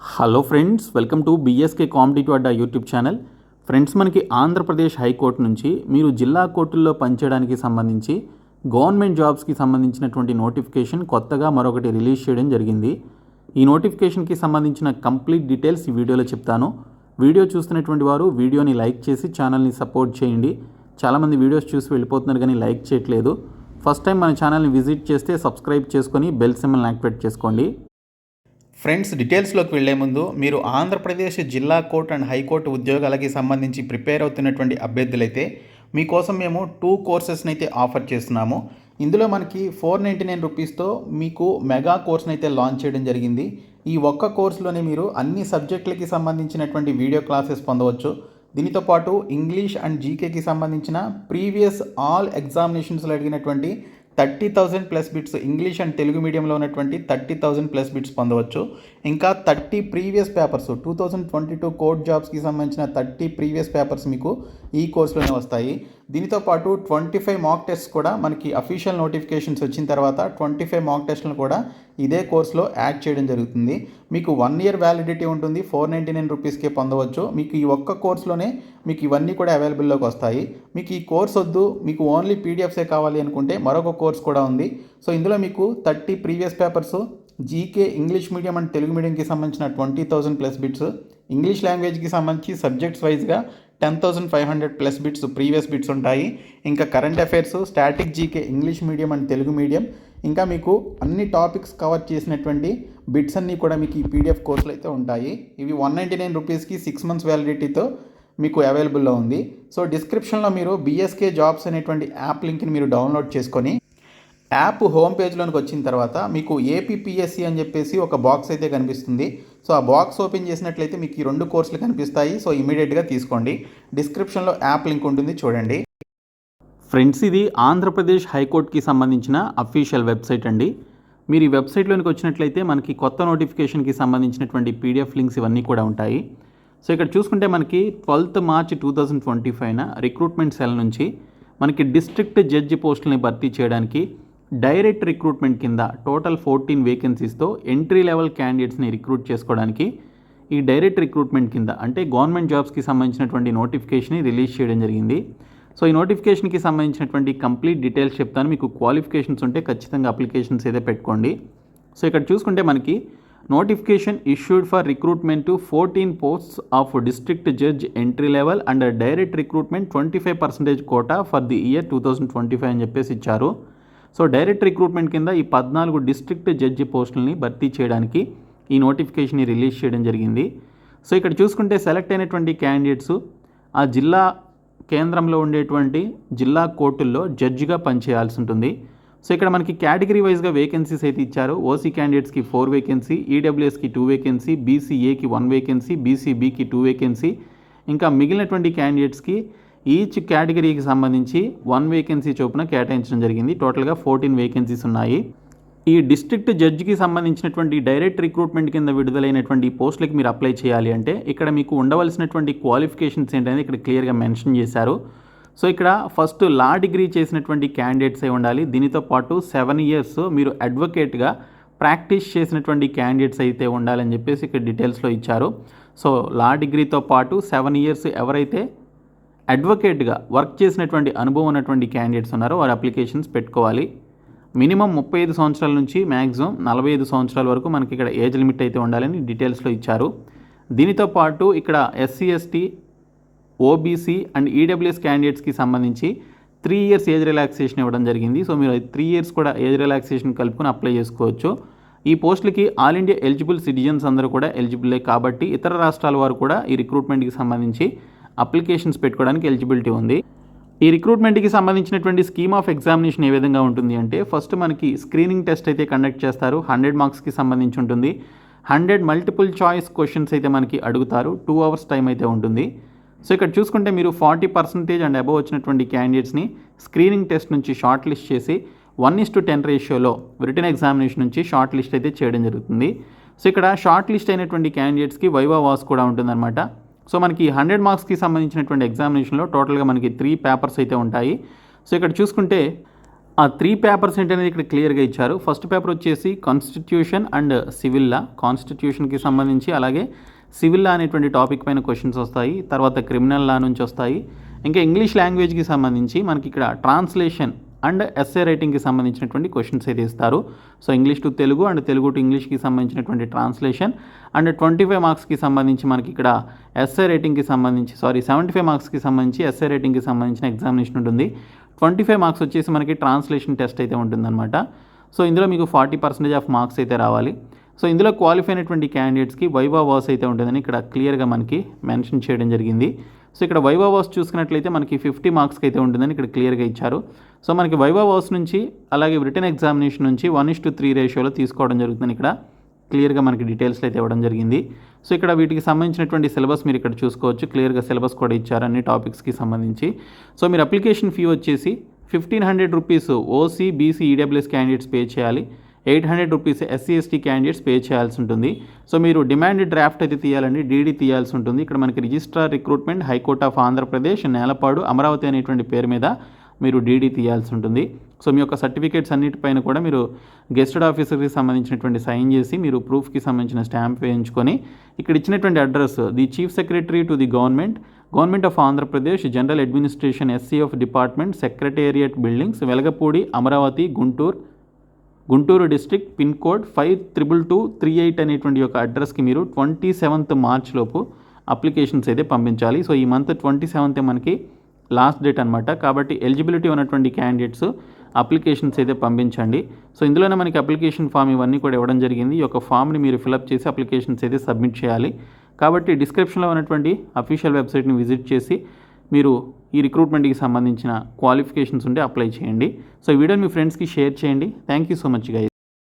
Hello friends welcome to BSK competitive Adda YouTube channel. Friends మనకి Andhra Pradesh high court నుంచి మీరు జిల్లా కోర్టుల్లో పనిచేయడానికి సంబంధించి గవర్నమెంట్ జాబ్స్కి సంబంధించినటువంటి నోటిఫికేషన్ కొత్తగా మరొకటి రిలీజ్ చేయడం జరిగింది. ఈ నోటిఫికేషన్కి సంబంధించిన కంప్లీట్ డీటెయిల్స్ ఈ వీడియోలో చెప్తాను. వీడియో చూస్తున్నటువంటి వారు వీడియోని లైక్ చేసి ఛానల్ని సపోర్ట్ చేయండి. చాలామంది వీడియోస్ చూసి వెళ్ళిపోతున్నారు కానీ లైక్ చేయట్లేదు. ఫస్ట్ టైం మన ఛానల్ని విజిట్ చేస్తే సబ్స్క్రైబ్ చేసుకొని బెల్ సిమ్మల్ని యాక్టివేట్ చేసుకోండి. ఫ్రెండ్స్ డీటెయిల్స్లోకి వెళ్ళే ముందు మీరు ఆంధ్రప్రదేశ్ జిల్లా కోర్టు అండ్ హైకోర్టు ఉద్యోగాలకి సంబంధించి ప్రిపేర్ అవుతున్నటువంటి అభ్యర్థులైతే మీకోసం మేము టూ కోర్సెస్ని అయితే ఆఫర్ చేస్తున్నాము. ఇందులో మనకి ఫోర్ నైంటీ నైన్ రూపీస్తో మీకు మెగా కోర్స్ని అయితే లాంచ్ చేయడం జరిగింది. ఈ ఒక్క కోర్సులోనే మీరు అన్ని సబ్జెక్టులకి సంబంధించినటువంటి వీడియో క్లాసెస్ పొందవచ్చు. దీనితో పాటు ఇంగ్లీష్ అండ్ జీకేకి సంబంధించిన ప్రీవియస్ ఆల్ ఎగ్జామినేషన్స్లో అడిగినటువంటి thirty thousand plus bits English and Telugu medium ఉన్నటువంటి థర్టీ థౌజండ్ ప్లస్ బిట్స్ పొందవచ్చు. ఇంకా thirty previous papers two thousand twenty two code జాబ్స్కి సంబంధించిన థర్టీ ప్రీవియస్ పేపర్స్ మీకు ఈ కోర్సులోనే వస్తాయి. దీనితో పాటు ట్వంటీ ఫైవ్ మాక్ టెస్ట్ కూడా మనకి అఫీషియల్ నోటిఫికేషన్స్ వచ్చిన తర్వాత ట్వంటీ ఫైవ్ మాక్ టెస్ట్లను కూడా ఇదే కోర్సులో యాడ్ చేయడం జరుగుతుంది. మీకు వన్ ఇయర్ వ్యాలిడిటీ ఉంటుంది. ఫోర్ నైంటీ నైన్ రూపీస్కే పొందవచ్చు. మీకు ఈ ఒక్క కోర్సులోనే మీకు ఇవన్నీ కూడా అవైలబుల్లోకి వస్తాయి. మీకు ఈ కోర్స్ వద్దు. మీకు ఓన్లీ పీడిఎఫ్సే కావాలి అనుకుంటే మరొక కోర్స్ కూడా ఉంది. సో ఇందులో మీకు thirty previous papers GK English medium and Telugu మీడియంకి సంబంధించిన twenty thousand plus bits English లాంగ్వేజ్కి సంబంధించి సబ్జెక్ట్స్ వైజ్గా ten thousand five hundred plus bits previous bits ఉంటాయి. ఇంకా current affairs static GK English medium and Telugu medium ఇంకా మీకు అన్ని topics cover చేసినటువంటి bits అన్నీ కూడా మీకు ఈ పీడిఎఫ్ కోర్సులు అయితే ఉంటాయి. ఇవి వన్ నైంటీ నైన్ రూపీస్కి సిక్స్ మంత్స్ వ్యాలిడిటీతో మీకు అవైలబుల్లో ఉంది. సో డిస్క్రిప్షన్లో మీరు బీఎస్కే జాబ్స్ అనేటువంటి యాప్ లింక్ని మీరు డౌన్లోడ్ చేసుకొని యాప్ హోమ్ పేజ్లోనికి వచ్చిన తర్వాత మీకు ఏపీపీఎస్సి అని చెప్పేసి ఒక బాక్స్ అయితే కనిపిస్తుంది. సో ఆ బాక్స్ ఓపెన్ చేసినట్లయితే మీకు ఈ రెండు కోర్సులు కనిపిస్తాయి. సో ఇమీడియట్గా తీసుకోండి. డిస్క్రిప్షన్లో యాప్ లింక్ ఉంటుంది చూడండి. ఫ్రెండ్స్ ఇది ఆంధ్రప్రదేశ్ హైకోర్టుకి సంబంధించిన అఫీషియల్ వెబ్సైట్ అండి. మీరు ఈ వెబ్సైట్లోనికి వచ్చినట్లయితే మనకి కొత్త నోటిఫికేషన్కి సంబంధించినటువంటి పీడిఎఫ్ లింక్స్ ఇవన్నీ కూడా ఉంటాయి. సో ఇక్కడ చూసుకుంటే మనకి twelfth March two thousand twenty ఫైవ్న recruitment cell నుంచి మనకి డిస్ట్రిక్ట్ జడ్జి పోస్టులని భర్తీ చేయడానికి డైరెక్ట్ రిక్రూట్మెంట్ కింద టోటల్ ఫోర్టీన్ వేకెన్సీస్తో ఎంట్రీ లెవెల్ క్యాండిడేట్స్ని రిక్రూట్ చేసుకోవడానికి ఈ డైరెక్ట్ రిక్రూట్మెంట్ కింద అంటే గవర్నమెంట్ జాబ్స్కి సంబంధించినటువంటి నోటిఫికేషన్ని రిలీజ్ చేయడం జరిగింది. సో ఈ నోటిఫికేషన్కి సంబంధించినటువంటి కంప్లీట్ డీటెయిల్స్ చెప్తాను. మీకు క్వాలిఫికేషన్స్ ఉంటే ఖచ్చితంగా అప్లికేషన్స్ అయితే పెట్టుకోండి. సో ఇక్కడ చూసుకుంటే మనకి notification issued for recruitment to fourteen posts of district judge entry level and direct recruitment twenty five percentage quota for the year two thousand twenty five అని చెప్పేసి ఇచ్చారు. సో డైరెక్ట్ రిక్రూట్మెంట్ కింద ఈ పద్నాలుగు డిస్ట్రిక్ట్ జడ్జి పోస్టులని భర్తీ చేయడానికి ఈ నోటిఫికేషన్ని రిలీజ్ చేయడం జరిగింది. సో ఇక్కడ చూసుకుంటే సెలెక్ట్ అయినటువంటి క్యాండిడేట్స్ ఆ జిల్లా కేంద్రంలో ఉండేటువంటి జిల్లా కోర్టుల్లో జడ్జిగా పనిచేయాల్సి ఉంటుంది. సో ఇక్కడ మనకి కేటగిరీ వైజ్గా వేకెన్సీస్ అయితే ఇచ్చారు. ఓసీ క్యాండిడేట్స్కి ఫోర్ వేకెన్సీ ఈడబ్ల్యూఎస్కి టూ వేకెన్సీ బీసీఏకి వన్ వేకెన్సీ బీసీబీకి టూ వేకెన్సీ. ఇంకా మిగిలినటువంటి క్యాండిడేట్స్కి ఈచ్ కేటగిరీకి సంబంధించి వన్ వేకెన్సీ చొప్పున కేటాయించడం జరిగింది. టోటల్గా ఫోర్టీన్ వేకెన్సీస్ ఉన్నాయి. ఈ డిస్ట్రిక్ట్ జడ్జికి సంబంధించినటువంటి డైరెక్ట్ రిక్రూట్మెంట్ కింద విడుదలైనటువంటి పోస్టులకు మీరు అప్లై చేయాలి అంటే ఇక్కడ మీకు ఉండవలసినటువంటి క్వాలిఫికేషన్స్ ఏంటనేది ఇక్కడ క్లియర్గా మెన్షన్ చేశారు. సో ఇక్కడ ఫస్ట్ లా డిగ్రీ చేసినటువంటి క్యాండిడేట్స్ అయి ఉండాలి? దీనితో పాటు సెవెన్ ఇయర్స్ మీరు అడ్వకేట్గా ప్రాక్టీస్ చేసినటువంటి క్యాండిడేట్స్ అయితే ఉండాలని చెప్పేసి ఇక్కడ డీటెయిల్స్లో ఇచ్చారు. సో లా డిగ్రీతో పాటు సెవెన్ ఇయర్స్ ఎవరైతే అడ్వకేట్గా వర్క్ చేసినటువంటి అనుభవం ఉన్నటువంటి క్యాండిడేట్స్ ఉన్నారో వారి అప్లికేషన్స్ పెట్టుకోవాలి. మినిమం ముప్పై ఐదు సంవత్సరాల నుంచి మ్యాక్సిమం నలభై ఐదు సంవత్సరాల వరకు మనకి ఇక్కడ ఏజ్ లిమిట్ అయితే ఉండాలని డీటెయిల్స్లో ఇచ్చారు. దీనితో పాటు ఇక్కడ SC ST OBC and EWS క్యాండిడేట్స్కి సంబంధించి త్రీ ఇయర్స్ ఏజ్ రిలాక్సేషన్ ఇవ్వడం జరిగింది. సో మీరు త్రీ ఇయర్స్ కూడా ఏజ్ రిలాక్సేషన్ కలుపుకొని అప్లై చేసుకోవచ్చు. ఈ పోస్టులకి ఆల్ ఇండియా ఎలిజిబుల్ సిటిజన్స్ అందరూ కూడా ఎలిజిబులే కాబట్టి ఇతర రాష్ట్రాల వారు కూడా ఈ రిక్రూట్మెంట్కి సంబంధించి అప్లికేషన్స్ పెట్టుకోవడానికి ఎలిజిబిలిటీ ఉంది. ఈ రిక్రూట్మెంట్కి సంబంధించినటువంటి స్కీమ్ ఆఫ్ ఎగ్జామినేషన్ ఏ విధంగా ఉంటుంది అంటే ఫస్ట్ మనకి స్క్రీనింగ్ టెస్ట్ అయితే కండక్ట్ చేస్తారు. హండ్రెడ్ మార్క్స్కి సంబంధించి ఉంటుంది. హండ్రెడ్ మల్టిపుల్ చాయిస్ క్వశ్చన్స్ అయితే మనకి అడుగుతారు. టూ అవర్స్ టైం అయితే ఉంటుంది. సో ఇక్కడ చూసుకుంటే మీరు ఫార్టీ పర్సెంటేజ్ అండ్ అబవ్ వచ్చినటువంటి క్యాండిడేట్స్ని స్క్రీనింగ్ టెస్ట్ నుంచి షార్ట్ లిస్ట్ చేసి వన్ ఇస్ టు టెన్ రేషియోలో రిటర్న్ ఎగ్జామినేషన్ నుంచి షార్ట్ లిస్ట్ అయితే చేయడం జరుగుతుంది. సో ఇక్కడ షార్ట్ లిస్ట్ అయినటువంటి క్యాండిడేట్స్కి వైవా వాస్ కూడా ఉంటుందన్నమాట. సో మనకి హండ్రెడ్ మార్క్స్కి సంబంధించినటువంటి ఎగ్జామినేషన్లో టోటల్గా మనకి త్రీ పేపర్స్ అయితే ఉంటాయి. సో ఇక్కడ చూసుకుంటే ఆ త్రీ పేపర్స్ ఏంటనేది ఇక్కడ క్లియర్గా ఇచ్చారు. ఫస్ట్ పేపర్ వచ్చేసి కాన్స్టిట్యూషన్ అండ్ సివిల్ లా. కాన్స్టిట్యూషన్కి సంబంధించి అలాగే సివిల్ లా అనేటువంటి టాపిక్ పైన క్వశ్చన్స్ వస్తాయి. తర్వాత క్రిమినల్ లా నుంచి వస్తాయి. ఇంకా ఇంగ్లీష్ లాంగ్వేజ్కి సంబంధించి మనకి ఇక్కడ ట్రాన్స్లేషన్ అండ్ ఎస్ఏ రైటింగ్కి సంబంధించినటువంటి క్వశ్చన్స్ అయితే ఇస్తారు. So English to Telugu and Telugu to ఇంగ్లీష్కి సంబంధించినటువంటి ట్రాన్స్లేషన్ అండ్ ట్వంటీ ఫైవ్ మార్క్స్కి సంబంధించి మనకి ఇక్కడ ఎస్ఏ రేటింగ్కి సంబంధించి సారీ సెవెంటీ ఫైవ్ మార్క్స్కి సంబంధించి ఎస్ఏ రేటింగ్కి సంబంధించిన ఎగ్జామినేషన్ ఉంటుంది. ట్వంటీ ఫైవ్ మార్క్స్ వచ్చేసి మనకి ట్రాన్స్లేషన్ టెస్ట్ అయితే ఉంటుందన్నమాట. సో ఇందులో మీకు ఫార్టీ పర్సెంటేజ్ ఆఫ్ మార్క్స్ అయితే రావాలి. సో ఇందులో క్వాలిఫై అయినటువంటి క్యాండిడేట్స్కి వైవా వాస్ అయితే ఉంటుందని ఇక్కడ క్లియర్గా మనకి మెన్షన్ చేయడం జరిగింది. సో ఇక్కడ వైవా వాస్ చూసుకున్నట్లయితే మనకి ఫిఫ్టీ మార్క్స్కి అయితే ఉంటుందని ఇక్కడ క్లియర్గా ఇచ్చారు. సో మనకి వైవా వాస్ నుంచి అలాగే రిటర్న్ ఎగ్జామినేషన్ నుంచి వన్ ఇస్ టు త్రీ రేషియోలో తీసుకోవడం జరుగుతుంది ఇక్కడ క్లియర్గా మనకి డీటెయిల్స్ అయితే ఇవ్వడం జరిగింది. సో ఇక్కడ వీటికి సంబంధించినటువంటి సిలబస్ మీరు ఇక్కడ చూసుకోవచ్చు. క్లియర్గా సిలబస్ కూడా ఇచ్చారు అన్ని టాపిక్స్కి సంబంధించి. సో మీరు అప్లికేషన్ ఫీ వచ్చేసి fifteen hundred rupees OC BC EWS candidates pay చేయాలి. Eight hundred rupees SC ST candidates pay చేయాల్సి ఉంటుంది. సో మీరు డిమాండ్ డ్రాఫ్ట్ అయితే తీయాలండి డీడీ తీయాల్సి ఉంటుంది. ఇక్కడ మనకి registrar recruitment high court of Andhra Pradesh Nelapadu Amaravati అనేటువంటి పేరు మీద మీరు డీడీ తీయాల్సి ఉంటుంది. సో మీ యొక్క సర్టిఫికేట్స్ అన్నిటిపైన కూడా మీరు గెస్టెడ్ ఆఫీసర్కి సంబంధించినటువంటి సైన్ చేసి మీరు ప్రూఫ్కి సంబంధించిన స్టాంప్ వేయించుకొని ఇక్కడ ఇచ్చినటువంటి address the chief secretary to the government government of Andhra Pradesh general administration SC of department secretariat buildings Velagapudi Amaravati Guntur Guntur district pin code five triple two three eight అనేటువంటి యొక్క అడ్రస్కి మీరు twenty seventh March లోపు applications అయితే పంపించాలి. So ఈ month twenty సెవెంతే మనకి last date అనమాట కాబట్టి ఎలిజిబిలిటీ ఉన్నటువంటి క్యాండిడేట్స్ అప్లికేషన్స్ అయితే పంపించండి. సో ఇందులోనే మనకి అప్లికేషన్ ఫామ్ ఇవన్నీ కూడా ఇవ్వడం జరిగింది. ఈ యొక్క ఫామ్ని మీరు ఫిలప్ చేసి అప్లికేషన్స్ అయితే సబ్మిట్ చేయాలి. కాబట్టి డిస్క్రిప్షన్లో ఉన్నటువంటి అఫీషియల్ వెబ్సైట్ని విజిట్ చేసి మీరు ఈ రిక్రూట్మెంట్కి సంబంధించిన క్వాలిఫికేషన్స్ ఉంటే అప్లై చేయండి. సో ఈ వీడియోని మీ ఫ్రెండ్స్కి షేర్ చేయండి. Thank you so much guys